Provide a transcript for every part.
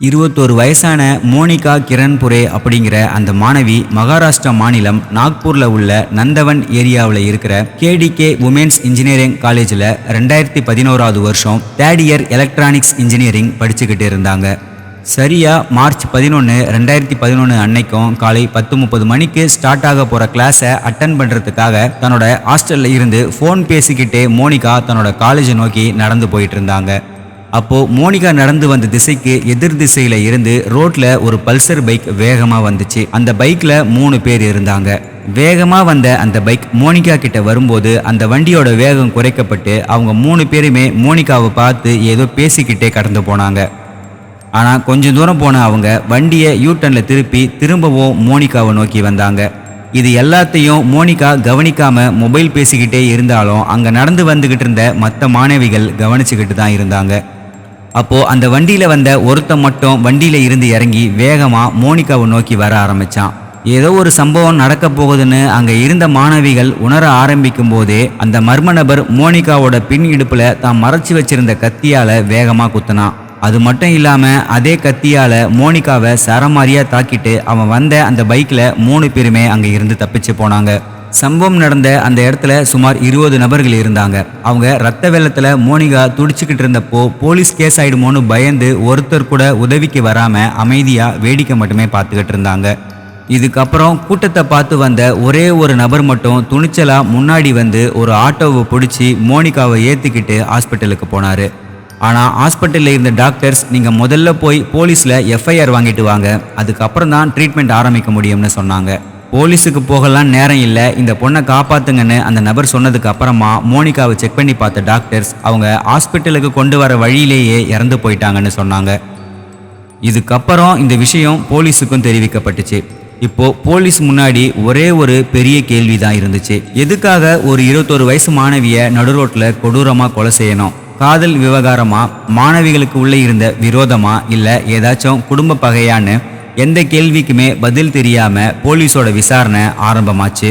இருபத்தோரு வயசான மோனிகா கிரண்புரே அப்படிங்கிற அந்த மாணவி மகாராஷ்டிரா மாநிலம் நாக்பூரில் உள்ள நந்தவன் ஏரியாவில் இருக்கிற கேடிகே உமன்ஸ் இன்ஜினியரிங் காலேஜில் ரெண்டாயிரத்தி பதினோராவது வருஷம் தேர்ட் இயர் எலக்ட்ரானிக்ஸ் இன்ஜினியரிங் படிச்சுக்கிட்டு இருந்தாங்க. சரியா மார்ச் பதினொன்று ரெண்டாயிரத்தி பதினொன்று அன்னைக்கும் காலை பத்து முப்பது மணிக்கு ஸ்டார்ட் ஆக போகிற கிளாஸை அட்டன் பண்ணுறதுக்காக தன்னோட ஹாஸ்டலில் இருந்து ஃபோன் பேசிக்கிட்டே மோனிகா தன்னோட காலேஜை நோக்கி நடந்து போயிட்டு இருந்தாங்க. அப்போ மோனிகா நடந்து வந்த திசைக்கு எதிர் திசையில இருந்து ரோட்ல ஒரு பல்சர் பைக் வேகமா வந்துச்சு. அந்த பைக்ல மூணு பேர் இருந்தாங்க. வேகமா வந்த அந்த பைக் மோனிகா கிட்ட வரும்போது அந்த வண்டியோட வேகம் குறைக்கப்பட்டு அவங்க மூணு பேருமே மோனிகாவை பார்த்து ஏதோ பேசிக்கிட்டே கடந்து போனாங்க. ஆனா கொஞ்சம் தூரம் போன அவங்க வண்டியை யூ திருப்பி திரும்பவும் மோனிகாவை நோக்கி வந்தாங்க. இது எல்லாத்தையும் மோனிகா கவனிக்காம மொபைல் பேசிக்கிட்டே இருந்தாலும் அங்க நடந்து வந்துகிட்டு இருந்த மற்ற மாணவிகள் கவனிச்சுக்கிட்டு தான் இருந்தாங்க. அப்போ அந்த வண்டியில் வந்த ஒருத்தன் மட்டும் வண்டியில் இருந்து இறங்கி வேகமாக மோனிகாவை நோக்கி வர ஆரம்பிச்சான். ஏதோ ஒரு சம்பவம் நடக்க போகுதுன்னு அங்கே இருந்த மாணவிகள் உணர ஆரம்பிக்கும் போதே அந்த மர்ம நபர் மோனிகாவோட பின் இடுப்பில் தான் மறைச்சு வச்சிருந்த கத்தியால் வேகமாக குத்துனான். அது மட்டும் இல்லாமல் அதே கத்தியால் மோனிகாவை சரமாரியாக தாக்கிட்டு அவன் வந்த அந்த பைக்கில் மூணு பேருமே அங்கே இருந்து தப்பிச்சு போனாங்க. சம்பவம் நடந்த அந்த இடத்துல சுமார் இருபது நபர்கள் இருந்தாங்க. அவங்க ரத்த வெள்ளத்தில் மோனிகா துடிச்சுக்கிட்டு இருந்தப்போ போலீஸ் கேஸ் ஆயிடுமோன்னு பயந்து ஒருத்தர் கூட உதவிக்கு வராமல் அமைதியாக வேடிக்கை மட்டுமே பார்த்துக்கிட்டு இருந்தாங்க. இதுக்கப்புறம் கூட்டத்தை பார்த்து வந்த ஒரே ஒரு நபர் மட்டும் துணிச்சலாக முன்னாடி வந்து ஒரு ஆட்டோவை பிடிச்சி மோனிகாவை ஏற்றிக்கிட்டு ஹாஸ்பிட்டலுக்கு போனார். ஆனால் ஹாஸ்பிட்டலில் இருந்த டாக்டர்ஸ் நீங்கள் முதல்ல போய் போலீஸில் எஃப்ஐஆர் வாங்கிட்டு வாங்க. அதுக்கப்புறம் தான் ட்ரீட்மெண்ட் ஆரம்பிக்க முடியும்னு சொன்னாங்க. போலீஸுக்கு போகலாம் நேரம் இல்லை. இந்த பொண்ணை காப்பாத்துங்கன்னு அந்த நபர் சொன்னதுக்கு அப்புறமா மோனிகாவை செக் பண்ணி பார்த்த டாக்டர்ஸ் அவங்க ஹாஸ்பிட்டலுக்கு கொண்டு வர வழியிலேயே இறந்து போயிட்டாங்கன்னு சொன்னாங்க. இதுக்கப்புறம் இந்த விஷயம் போலீஸுக்கும் தெரிவிக்கப்பட்டுச்சு. இப்போ போலீஸ் முன்னாடி ஒரே ஒரு பெரிய கேள்வி தான் இருந்துச்சு. எதுக்காக ஒரு இருபத்தொரு வயசு நடு ரோட்டில் கொடூரமாக கொலை செய்யணும்? காதல் விவகாரமா? மாணவிகளுக்கு உள்ளே இருந்த விரோதமா? இல்லை ஏதாச்சும் குடும்ப பகையான்னு? எந்த கேள்விக்குமே பதில் தெரியாம போலீஸோட விசாரணை ஆரம்பமாச்சு.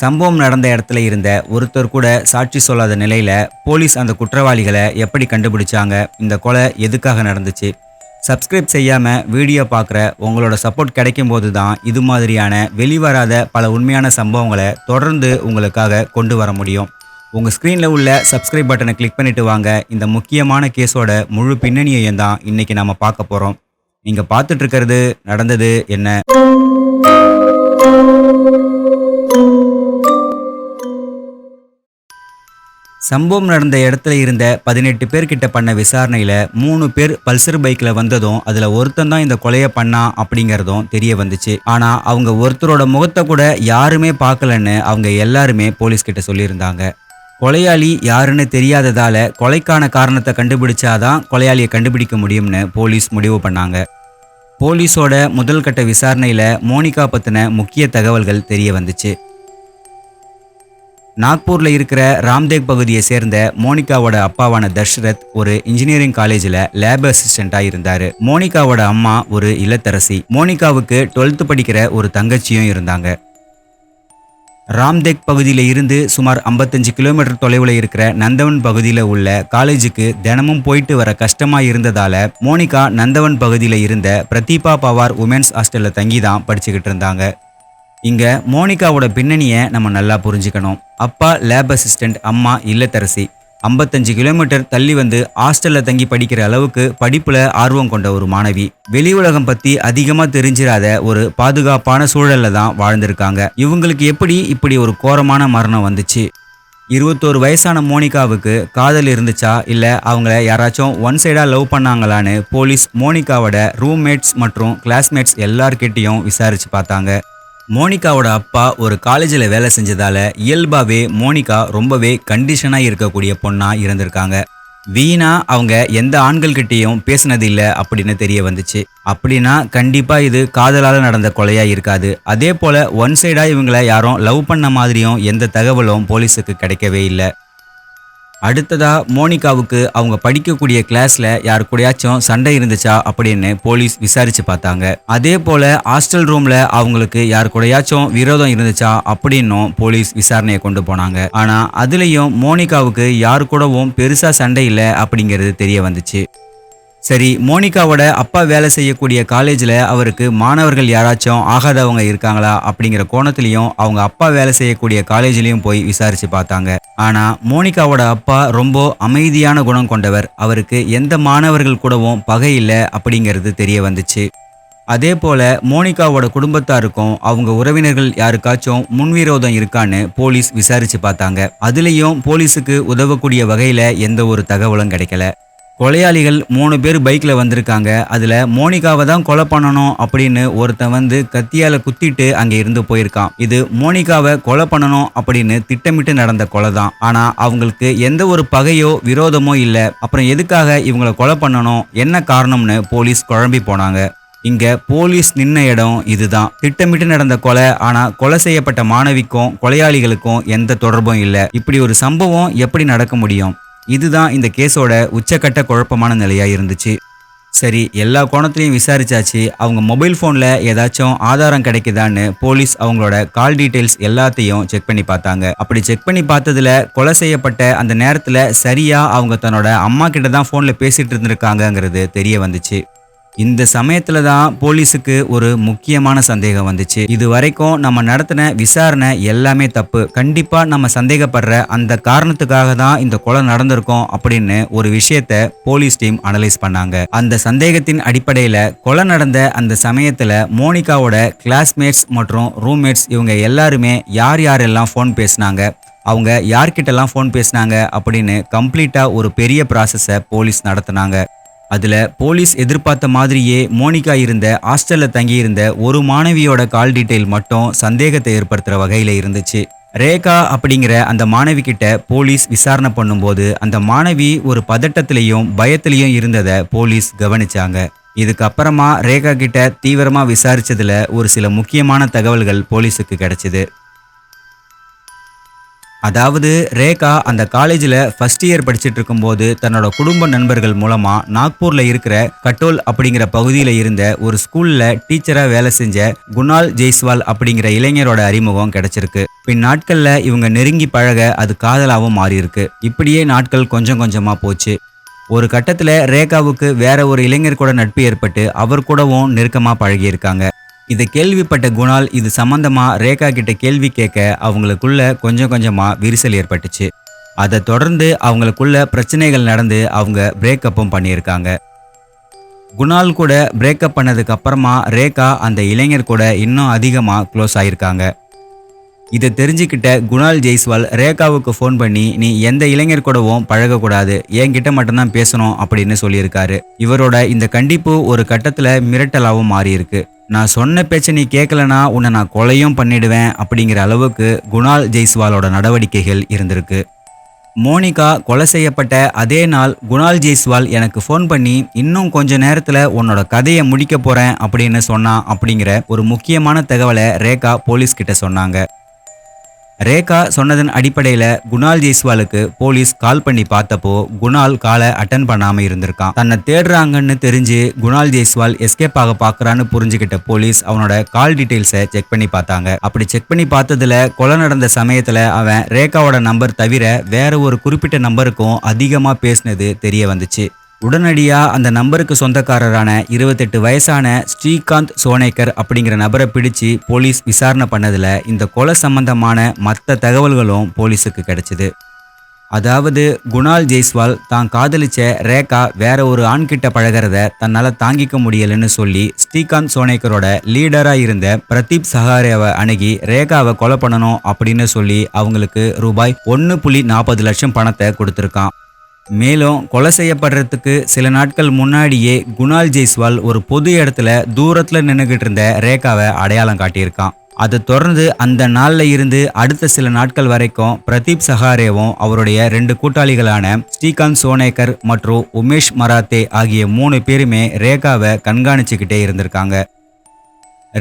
சம்பவம் நடந்த இடத்துல இருந்த ஒருத்தர் கூட சாட்சி சொல்லாத நிலையில போலீஸ் அந்த குற்றவாளிகளை எப்படி கண்டுபிடிச்சாங்க இந்த கொலை எதுக்காக நடந்துச்சு? சப்ஸ்கிரைப் செய்யாம வீடியோ பார்க்குற உங்களோட சப்போர்ட் கிடைக்கும் போது தான் இது மாதிரியான வெளிவராத பல உண்மையான சம்பவங்களை தொடர்ந்து உங்களுக்காக கொண்டு வர முடியும். உங்கள் ஸ்க்ரீனில் உள்ள சப்ஸ்கிரைப் பட்டனை கிளிக் பண்ணிட்டு வாங்க. இந்த முக்கியமான கேஸோட முழு பின்னணியையும் தான் இன்றைக்கி நம்ம பார்க்க போகிறோம் நீங்கள் பார்த்துட்டு இருக்கிறது நடந்தது என்ன? சம்பவம் நடந்த இடத்துல இருந்த பதினெட்டு பேர்கிட்ட பண்ண விசாரணையில மூணு பேர் பல்சர் பைக்ல வந்ததும் அதுல ஒருத்தன் தான் இந்த கொலையை பண்ணா அப்படிங்கறதும் தெரிய வந்துச்சு. ஆனா அவங்க ஒருத்தரோட முகத்தை கூட யாருமே பார்க்கலன்னு அவங்க எல்லாருமே போலீஸ் கிட்ட சொல்லியிருந்தாங்க. கொலையாளி யாருன்னு தெரியாததால கொலைக்கான காரணத்தை கண்டுபிடிச்சாதான் கொலையாளியை கண்டுபிடிக்க முடியும்னு போலீஸ் முடிவு பண்ணாங்க. போலீஸோட முதல் கட்ட விசாரணையில் மோனிகா பற்றின முக்கிய தகவல்கள் தெரிய வந்துச்சு. நாக்பூரில் இருக்கிற ராம்தேக் பகுதியை சேர்ந்த மோனிகாவோட அப்பாவான தஷ்ரத் ஒரு இன்ஜினியரிங் காலேஜில் லேப் அசிஸ்டண்டாக இருந்தார். மோனிகாவோட அம்மா ஒரு இல்லத்தரசி. மோனிகாவுக்கு 12th படிக்கிற ஒரு தங்கச்சியும் இருந்தாங்க. ராம்தேக் பகுதியில் இருந்து சுமார் 55 கிலோமீட்டர் தொலைவில் இருக்கிற நந்தவன் பகுதியில் உள்ள காலேஜுக்கு தினமும் போயிட்டு வர கஷ்டமா இருந்ததால மோனிகா நந்தவன் பகுதியில் இருந்த பிரதீபா பவார் உமன்ஸ் ஹாஸ்டலில் தங்கி தான் படிச்சுக்கிட்டு இருந்தாங்க. இங்க மோனிகாவோட பின்னணியை நம்ம நல்லா புரிஞ்சுக்கணும். அப்பா லேப் அசிஸ்டன்ட் அம்மா இல்லத்தரசி. 55 கிலோமீட்டர் தள்ளி வந்து ஹாஸ்டலில் தங்கி படிக்கிற அளவுக்கு படிப்பில் ஆர்வம் கொண்ட ஒரு மாணவி. வெளி உலகம் பற்றி அதிகமாக தெரிஞ்சிராத ஒரு பாதுகாப்பான சூழல்ல தான் வாழ்ந்திருக்காங்க. இவங்களுக்கு எப்படி இப்படி ஒரு கோரமான மரணம் வந்துச்சு? இருபத்தோரு வயசான மோனிகாவுக்கு காதல் இருந்துச்சா? இல்லை அவங்கள யாராச்சும் ஒன் சைடாக லவ் பண்ணாங்களான்னு போலீஸ் மோனிகாவோட ரூம்மேட்ஸ் மற்றும் கிளாஸ்மேட்ஸ் எல்லார்கிட்டேயும் விசாரித்து பார்த்தாங்க. மோனிகாவோட அப்பா ஒரு காலேஜில் வேலை செஞ்சதால இயல்பாகவே மோனிகா ரொம்பவே கண்டிஷனாக இருக்கக்கூடிய பொண்ணாக இருந்திருக்காங்க. வீணா அவங்க எந்த ஆண்கள்கிட்டேயும் பேசினது இல்லை அப்படின்னு தெரிய வந்துச்சு. அப்படின்னா கண்டிப்பாக இது காதலால் நடந்த கொலையாக இருக்காது. அதே போல் ஒன் சைடாக இவங்களை யாரும் லவ் பண்ண மாதிரியும் எந்த தகவலும் போலீஸுக்கு கிடைக்கவே இல்லை. அடுத்ததா மோனிகாவுக்கு அவங்க படிக்கக்கூடிய கிளாஸ்ல யார் கூடயாச்சும் சண்டை இருந்துச்சா அப்படின்னு போலீஸ் விசாரிச்சு பார்த்தாங்க. அதே போல ஹாஸ்டல் ரூம்ல அவங்களுக்கு யார் கூடயாச்சும் விரோதம் இருந்துச்சா அப்படின்னும் போலீஸ் விசாரணையை கொண்டு போனாங்க. ஆனா அதுலயும் மோனிகாவுக்கு யார் கூடவும் பெருசா சண்டை இல்லை அப்படிங்கிறது தெரிய வந்துச்சு. சரி மோனிகாவோட அப்பா வேலை செய்யக்கூடிய காலேஜில் அவருக்கு மாணவர்கள் யாராச்சும் ஆகாதவங்க இருக்காங்களா அப்படிங்கிற கோணத்துலையும் அவங்க அப்பா வேலை செய்யக்கூடிய காலேஜ்லேயும் போய் விசாரிச்சு பார்த்தாங்க. ஆனால் மோனிகாவோட அப்பா ரொம்ப அமைதியான குணம் கொண்டவர். அவருக்கு எந்த மாணவர்கள் கூடவும் பகை இல்லை அப்படிங்கிறது தெரிய வந்துச்சு. அதே போல மோனிகாவோட குடும்பத்தாருக்கும் அவங்க உறவினர்கள் யாருக்காச்சும் முன்விரோதம் இருக்கான்னு போலீஸ் விசாரிச்சு பார்த்தாங்க. அதுலேயும் போலீஸுக்கு உதவக்கூடிய வகையில எந்த ஒரு தகவலும் கிடைக்கல. கொலையாளிகள் மூணு பேர் பைக்கில் வந்திருக்காங்க. அதில் மோனிகாவை தான் கொலை பண்ணணும் அப்படின்னு ஒருத்தன் வந்து கத்தியால் குத்திட்டு அங்கே இருந்து போயிருக்கான். இது மோனிகாவை கொலை பண்ணணும் அப்படின்னு திட்டமிட்டு நடந்த கொலை தான். ஆனால் அவங்களுக்கு எந்த ஒரு பகையோ விரோதமோ இல்லை. அப்புறம் எதுக்காக இவங்களை கொலை பண்ணணும்? என்ன காரணம்னு போலீஸ் குழம்பி போனாங்க. இங்க போலீஸ் நின்ன இடம் இதுதான். திட்டமிட்டு நடந்த கொலை ஆனா கொலை செய்யப்பட்ட மாணவிக்கும் கொலையாளிகளுக்கும் எந்த தொடர்பும் இல்லை. இப்படி ஒரு சம்பவம் எப்படி நடக்க முடியும்? இதுதான் இந்த கேஸோட உச்சக்கட்ட குழப்பமான நிலையாக இருந்துச்சு. சரி எல்லா கோணத்துலையும் விசாரிச்சாச்சு. அவங்க மொபைல் ஃபோனில் ஏதாச்சும் ஆதாரம் கிடைக்குதான்னு போலீஸ் அவங்களோட கால் டீட்டெயில்ஸ் எல்லாத்தையும் செக் பண்ணி பார்த்தாங்க. அப்படி செக் பண்ணி பார்த்ததுல கொலை செய்யப்பட்ட அந்த நேரத்தில் சரியாக அவங்க தன்னோட அம்மா கிட்ட தான் ஃபோனில் பேசிகிட்டு இருந்திருக்காங்கங்கிறது தெரிய வந்துச்சு. இந்த சமயத்துல தான் போலீஸுக்கு ஒரு முக்கியமான சந்தேகம் வந்துச்சு. இது வரைக்கும் நம்ம நடத்தின விசாரணை எல்லாமே தப்பு. கண்டிப்பா நம்ம சந்தேகப்படுற அந்த காரணத்துக்காக தான் இந்த கொலை நடந்திருக்கும் அப்படின்னு ஒரு விஷயத்த போலீஸ் டீம் அனலைஸ் பண்ணாங்க. அந்த சந்தேகத்தின் அடிப்படையில கொலை நடந்த அந்த சமயத்துல மோனிகாவோட கிளாஸ்மேட்ஸ் மற்றும் ரூம்மேட்ஸ் இவங்க எல்லாருமே யார் யாரெல்லாம் ஃபோன் பேசினாங்க அவங்க யார்கிட்டலாம் ஃபோன் பேசினாங்க அப்படின்னு கம்ப்ளீட்டாக ஒரு பெரிய ப்ராசஸை போலீஸ் நடத்தினாங்க. அதில் போலீஸ் எதிர்பார்த்த மாதிரியே மோனிகா இருந்த ஹாஸ்டலில் தங்கியிருந்த ஒரு மாணவியோட கால் டீட்டெயில் மட்டும் சந்தேகத்தை ஏற்படுத்துகிற வகையில் இருந்துச்சு. ரேகா அப்படிங்கிற அந்த மாணவி கிட்ட போலீஸ் விசாரணை பண்ணும்போது அந்த மாணவி ஒரு பதட்டத்திலையும் பயத்திலையும் இருந்ததை போலீஸ் கவனிச்சாங்க. இதுக்கப்புறமா ரேகா கிட்ட தீவிரமாக விசாரிச்சதுல ஒரு சில முக்கியமான தகவல்கள் போலீஸுக்கு கிடைச்சிது. அதாவது ரேகா அந்த காலேஜில் ஃபர்ஸ்ட் இயர் படிச்சுட்டு இருக்கும்போது தன்னோட குடும்ப நண்பர்கள் மூலமாக நாக்பூரில் இருக்கிற கட்டோல் அப்படிங்கிற பகுதியில் இருந்த ஒரு ஸ்கூலில் டீச்சராக வேலை செஞ்ச குணால் ஜெய்ஸ்வால் அப்படிங்கிற இளைஞரோட அறிமுகம் கிடைச்சிருக்கு. பின் நாட்களில் இவங்க நெருங்கி பழக அது காதலாகவும் மாறியிருக்கு. இப்படியே நாட்கள் கொஞ்சம் கொஞ்சமாக போச்சு. ஒரு கட்டத்தில் ரேகாவுக்கு வேற ஒரு இளைஞர் கூட நட்பு ஏற்பட்டு அவர் கூடவும் நெருக்கமாக பழகியிருக்காங்க. இதை கேள்விப்பட்ட குணால் இது சம்பந்தமா ரேகா கிட்ட கேள்வி கேட்க அவங்களுக்குள்ள கொஞ்சம் கொஞ்சமா விரிசல் ஏற்பட்டுச்சு. அதை தொடர்ந்து அவங்களுக்குள்ள பிரச்சனைகள் நடந்து அவங்க பிரேக்கப்பும் பண்ணியிருக்காங்க. குணால் கூட பிரேக்கப் பண்ணதுக்கு அப்புறமா ரேகா அந்த இளைஞர் கூட இன்னும் அதிகமாக க்ளோஸ் ஆயிருக்காங்க. இதை தெரிஞ்சுக்கிட்ட குணால் ஜெய்ஸ்வால் ரேகாவுக்கு ஃபோன் பண்ணி நீ எந்த இளைஞர் கூடவும் பழகக்கூடாது. என்கிட்ட மட்டும்தான் பேசணும் அப்படின்னு சொல்லியிருக்காரு. இவரோட இந்த கண்டிப்பு ஒரு கட்டத்தில் மிரட்டலாகவும் மாறியிருக்கு. நான் சொன்ன பேச்சை நீ கேட்கலனா உன்னை நான் கொலையும் பண்ணிடுவேன் அப்படிங்கிற அளவுக்கு குணால் ஜெய்ஸ்வாலோட நடவடிக்கைகள் இருந்திருக்கு. மோனிகா கொலை செய்யப்பட்ட அதே நாள் குணால் ஜெய்ஸ்வால் எனக்கு ஃபோன் பண்ணி இன்னும் கொஞ்ச நேரத்தில் உன்னோட கதையை முடிக்க போறேன் அப்படின்னு சொன்னான் அப்படிங்கிற ஒரு முக்கியமான தகவலை ரேகா போலீஸ்கிட்ட சொன்னாங்க. ரேகா சொன்னதன் அடிப்படையில் குணால் ஜெய்ஸ்வாலுக்கு போலீஸ் கால் பண்ணி பார்த்தப்போ குணால் காலை அட்டன் பண்ணாம இருந்திருக்கான். தன்னை தேடுறாங்கன்னு தெரிஞ்சு குணால் ஜெய்ஸ்வால் எஸ்கேப் ஆக பார்க்கறான்னு புரிஞ்சுக்கிட்ட போலீஸ் அவனோட கால் டீட்டெயில்ஸை செக் பண்ணி பார்த்தாங்க. அப்படி செக் பண்ணி பார்த்ததுல கொலை நடந்த சமயத்துல அவன் ரேகாவோட நம்பர் தவிர வேற ஒரு குறிப்பிட்ட நம்பருக்கும் அதிகமா பேசினது தெரிய வந்துச்சு. உடனடியா அந்த நம்பருக்கு சொந்தக்காரரான இருபத்தெட்டு வயசான ஸ்ரீகாந்த் சோனேக்கர் அப்படிங்கிற நபரை பிடிச்சு போலீஸ் விசாரணை பண்ணதுல இந்த கொலை சம்பந்தமான மற்ற தகவல்களும் போலீஸுக்கு கிடைச்சிது. அதாவது குணால் ஜெய்ஸ்வால் தான் காதலிச்ச ரேகா வேற ஒரு ஆண்கிட்ட பழகிறத தன்னால தாங்கிக்க முடியலன்னு சொல்லி ஸ்ரீகாந்த் சோனேக்கரோட லீடரா இருந்த பிரதீப் சஹாரேவை அணுகி ரேகாவை கொலை பண்ணணும் அப்படின்னு சொல்லி அவங்களுக்கு ரூபாய் ஒன்று புள்ளி நாற்பது லட்சம் பணத்தை கொடுத்துருக்கான். மேலும் கொலை செய்யப்படுறதுக்கு சில நாட்கள் முன்னாடியே குணால் ஜெய்ஸ்வால் ஒரு பொது இடத்துல தூரத்தில் நின்றுகிட்டு இருந்த ரேகாவை அடையாளம் காட்டியிருக்கான். அதை தொடர்ந்து அந்த நாளில் இருந்து அடுத்த சில நாட்கள் வரைக்கும் பிரதீப் சஹாரேவும் அவருடைய ரெண்டு கூட்டாளிகளான ஸ்ரீகாந்த் சோனேகர் மற்றும் உமேஷ் மராத்தே ஆகிய மூணு பேருமே ரேகாவை கண்காணிச்சுக்கிட்டே இருந்திருக்காங்க.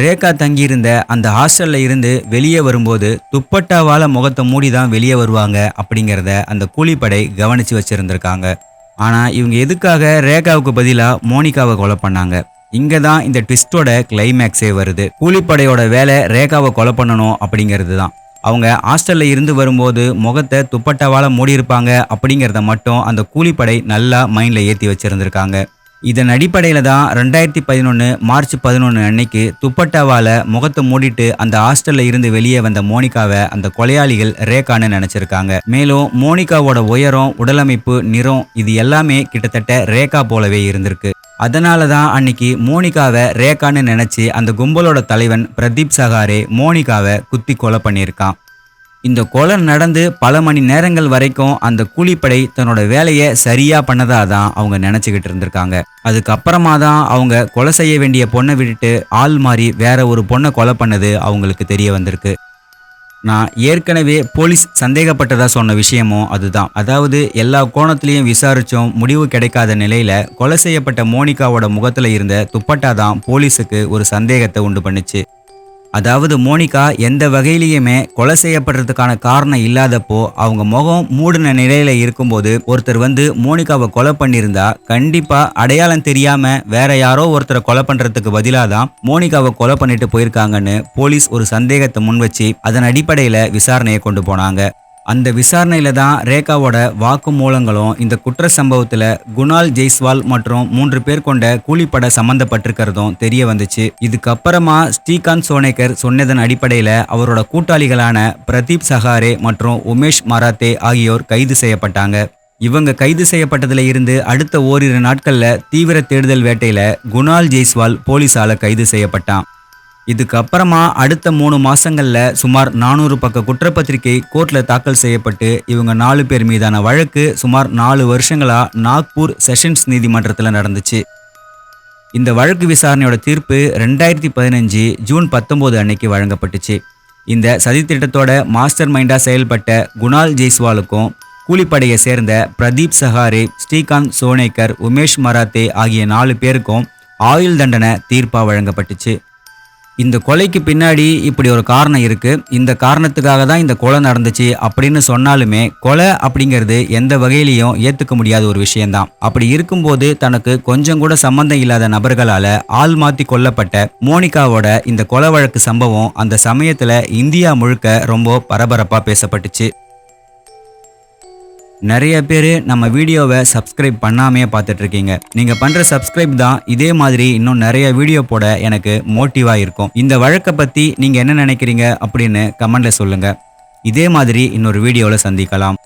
ரேகா தங்கியிருந்த அந்த ஹாஸ்டல்ல இருந்து வெளியே வரும்போது துப்பட்டாவால முகத்தை மூடி தான் வெளியே வருவாங்க அப்படிங்கிறத அந்த கூலிப்படை கவனிச்சு வச்சிருந்திருக்காங்க. ஆனா இவங்க எதுக்காக ரேகாவுக்கு பதிலா மோனிகாவை கொலை பண்ணாங்க? இங்கே தான் இந்த ட்விஸ்டோட கிளைமேக்ஸே வருது. கூலிப்படையோட வேலை ரேகாவை கொலை பண்ணணும் அப்படிங்கிறது தான் அவங்க ஹாஸ்டல்ல இருந்து வரும்போது முகத்தை துப்பட்டாவால மூடியிருப்பாங்க அப்படிங்கிறத மட்டும் அந்த கூலிப்படை நல்லா மைண்ட்ல ஏற்றி வச்சிருந்திருக்காங்க. இதன் அடிப்படையில் தான் ரெண்டாயிரத்தி பதினொன்று மார்ச் பதினொன்று அன்னைக்கு துப்பட்டாவால் முகத்தை மூடிட்டு அந்த ஹாஸ்டலில் இருந்து வெளியே வந்த மோனிகாவை அந்த கொலையாளிகள் ரேகான்னு நினச்சிருக்காங்க. மேலும் மோனிகாவோட உயரம் உடலமைப்பு நிறம் இது எல்லாமே கிட்டத்தட்ட ரேகா போலவே இருந்திருக்கு. அதனால தான் அன்னைக்கு மோனிகாவை ரேகான்னு நினச்சி அந்த கும்பலோட தலைவன் பிரதீப் சகாரே மோனிகாவை குத்தி கொலை பண்ணியிருக்கான். இந்த கொலை நடந்து பல மணி நேரங்கள் வரைக்கும் அந்த கூலிப்படை தன்னோட வேலையை சரியா பண்ணதா தான் அவங்க நினைச்சுக்கிட்டு இருந்திருக்காங்க. அதுக்கப்புறமா தான் அவங்க கொலை செய்ய வேண்டிய பொண்ணை விட்டுட்டு ஆள் மாறி வேற ஒரு பொண்ணை கொலை பண்ணது அவங்களுக்கு தெரிய வந்திருக்கு. நான் ஏற்கனவே போலீஸ் சந்தேகப்பட்டதா சொன்ன விஷயமும் அதுதான். அதாவது எல்லா கோணத்திலையும் விசாரிச்சும் முடிவு கிடைக்காத நிலையில கொலை செய்யப்பட்ட மோனிகாவோட முகத்துல இருந்த துப்பட்டா தான் போலீஸுக்கு ஒரு சந்தேகத்தை உண்டு பண்ணுச்சு. அதாவது மோனிகா எந்த வகையிலையுமே கொலை செய்யப்படுறதுக்கான காரணம் இல்லாதப்போ அவங்க முகம் மூடின நிலையில இருக்கும்போது ஒருத்தர் வந்து மோனிகாவை கொலை பண்ணியிருந்தா கண்டிப்பா அடையாளம் தெரியாம வேற யாரோ ஒருத்தரை கொலை பண்றதுக்கு பதிலாக தான் மோனிகாவை கொலை பண்ணிட்டு போயிருக்காங்கன்னு போலீஸ் ஒரு சந்தேகத்தை முன் வச்சு அதன் அடிப்படையில விசாரணையை கொண்டு போனாங்க. அந்த விசாரணையில தான் ரேகாவோட வாக்குமூலங்களும் இந்த குற்ற சம்பவத்துல குணால் ஜெய்ஸ்வால் மற்றும் மூன்று பேர் கொண்ட கூலிப்பட சம்பந்தப்பட்டிருக்கிறதும் தெரிய வந்துச்சு. இதுக்கப்புறமா ஸ்ரீகாந்த் சோனேகர் சொன்னதன் அடிப்படையில அவரோட கூட்டாளிகளான பிரதீப் சஹாரே மற்றும் உமேஷ் மராத்தே ஆகியோர் கைது செய்யப்பட்டாங்க. இவங்க கைது செய்யப்பட்டதுல இருந்து அடுத்த ஓரிரு நாட்கள்ல தீவிர தேடுதல் வேட்டையில குணால் ஜெய்ஸ்வால் போலீசால கைது செய்யப்பட்டான். இதுக்கப்புறமா அடுத்த மூணு மாசங்கள்ல சுமார் நானூறு பக்க குற்றப்பத்திரிகை கோர்ட்ல தாக்கல் செய்யப்பட்டு இவங்க நாலு பேர் மீதான வழக்கு சுமார் நாலு வருஷங்களா நாக்பூர் செஷன்ஸ் நீதிமன்றத்தில் நடந்துச்சு. இந்த வழக்கு விசாரணையோட தீர்ப்பு ரெண்டாயிரத்தி பதினஞ்சு ஜூன் பத்தொம்போது அன்னைக்கு வழங்கப்பட்டுச்சு. இந்த சதித்திட்டத்தோட மாஸ்டர் மைண்டா செயல்பட்ட குணால் ஜெய்ஸ்வாலுக்கும் கூலிப்படையை சேர்ந்த பிரதீப் சஹாரே ஸ்ரீகாந்த் சோனேக்கர் உமேஷ் மராத்தே ஆகிய நாலு பேருக்கும் ஆயுள் தண்டனை தீர்ப்பாக வழங்கப்பட்டுச்சு. இந்த கொலைக்கு பின்னாடி இப்படி ஒரு காரணம் இருக்கு. இந்த காரணத்துக்காக தான் இந்த கொலை நடந்துச்சு அப்படின்னு சொன்னாலுமே கொலை அப்படிங்கிறது எந்த வகையிலையும் ஏத்துக்க முடியாத ஒரு விஷயம்தான். அப்படி இருக்கும்போது தனக்கு கொஞ்சம் கூட சம்பந்தம் இல்லாத நபர்களால ஆள் மாத்தி கொல்லப்பட்ட மோனிகாவோட இந்த கொலை வழக்கு சம்பவம் அந்த சமயத்துல இந்தியா முழுக்க ரொம்ப பரபரப்பா பேசப்பட்டுச்சு. நிறைய பேர் நம்ம வீடியோவை சப்ஸ்கிரைப் பண்ணாமையே பார்த்துட்ருக்கீங்க. நீங்கள் பண்ணுற சப்ஸ்கிரைப் தான் இதே மாதிரி இன்னும் நிறைய வீடியோ போட எனக்கு மோட்டிவாக இருக்கும். இந்த வழக்கை பற்றி நீங்கள் என்ன நினைக்கிறீங்க அப்படின்னு கமெண்டில் சொல்லுங்கள் இதே மாதிரி இன்னொரு வீடியோவில் சந்திக்கலாம்.